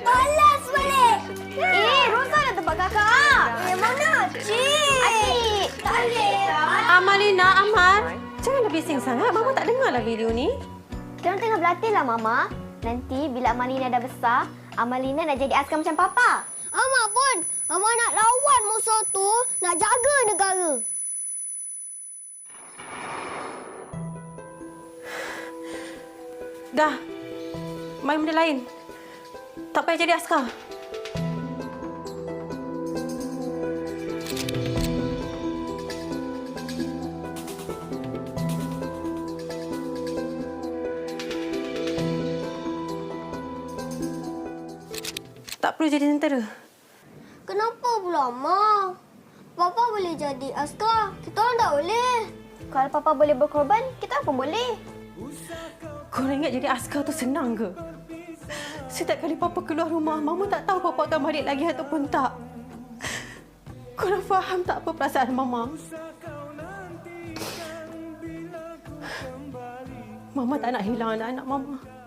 Balas balik. Eh, Rosa dah tempat kakak. Eh, mana? Cik. Adik. Tak boleh. Amalina, Amal. Janganlah bising sangat. Mama tak dengarlah video ni. Kita tengah berlatih lah, Mama. Nanti bila Amalina dah besar, Amalina nak jadi askar macam Papa. Amak pun. Amak nak lawan musuh tu, nak jaga negara. Dah. Main benda lain. Tak payah jadi askar. Tak perlu jadi tentera. Kenapa pula, Ma? Papa boleh jadi askar. Kita orang tak boleh. Kalau Papa boleh berkorban, kita pun boleh. Kau ingat jadi askar tu senang ke? Setiap kali Papa keluar rumah, Mama tak tahu Papa akan balik lagi ataupun tak. Dah faham tak apa perasaan Mama? Mama tak nak hilang anak-anak Mama.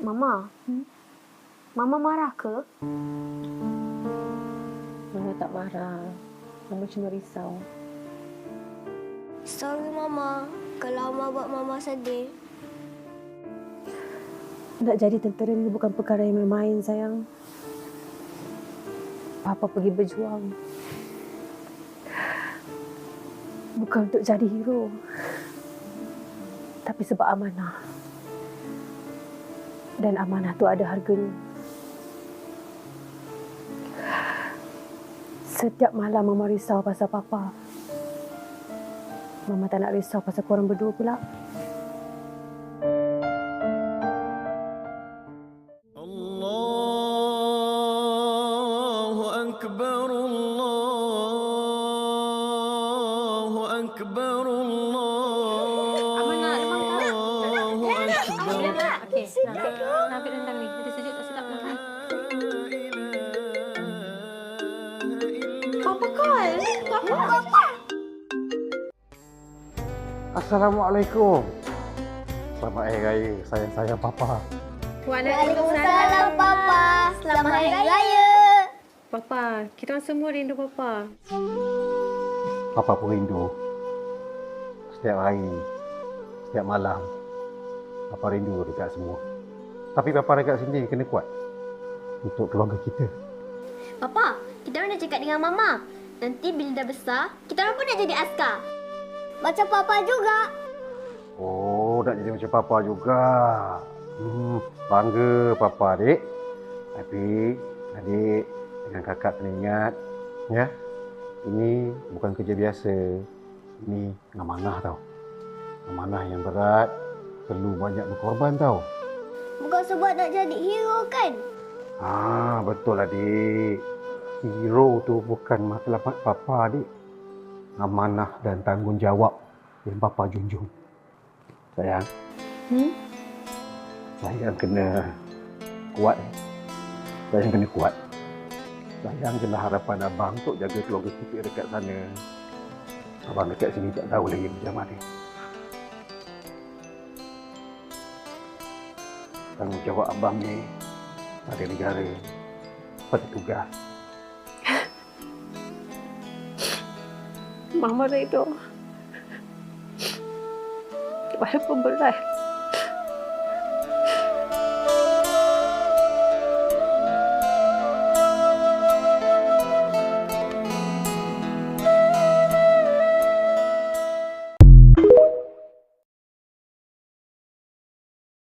Mama, Mama marah ke? Mama tak marah. Mama cuma risau. Sorry, Mama. Kalau Mama buat Mama sedih. Nak jadi tentera ni bukan perkara yang main-main, sayang. Papa pergi berjuang. Bukan untuk jadi hero tapi sebab amanah. Dan amanah tu ada harganya. Setiap malam Mama risau pasal Papa. Mama tak nak risau pasal korang berdua pula. Allahu Akbar, Allahu Akbar. Okey. Nak ambil rendang ni. Ada sejuk tak sedap nak? Papa call. Papa. Assalamualaikum. Selamat Hari Raya sayang-sayang Papa. Waalaikumsalam, Papa. Selamat Hari Raya. Papa, kita orang semua rindu Papa. Papa pun rindu. Setiap hari, setiap malam, Papa rindu dekat semua. Tapi Papa dekat sini kena kuat untuk keluarga kita. Papa, kita orang dah cakap dengan Mama. Nanti bila dah besar, kita orang pun nak jadi askar. Macam Papa juga. Oh, nak jadi macam Papa juga. Hmm, bangga Papa adik. Tapi adik dengan kakak kena ingat, ya. Ini bukan kerja biasa. Ini amanah tau. Amanah yang berat, perlu banyak berkorban tau. Bukan sebab nak jadi hero kan? Ah, betul adik. Hero tu bukan masalah papa adik. Amanah dan tanggungjawab yang papa junjung. Sayang. Hmm? Sayang kena kuat. Eh. Sayang kena kuat. Sayang kena harapan abang untuk jaga keluarga kita dekat sana. Abang dekat sini tak tahu lagi macam mana. Tanggungjawab abang ni pada negara, pada tugas. Mama rindu. Walaupun berat.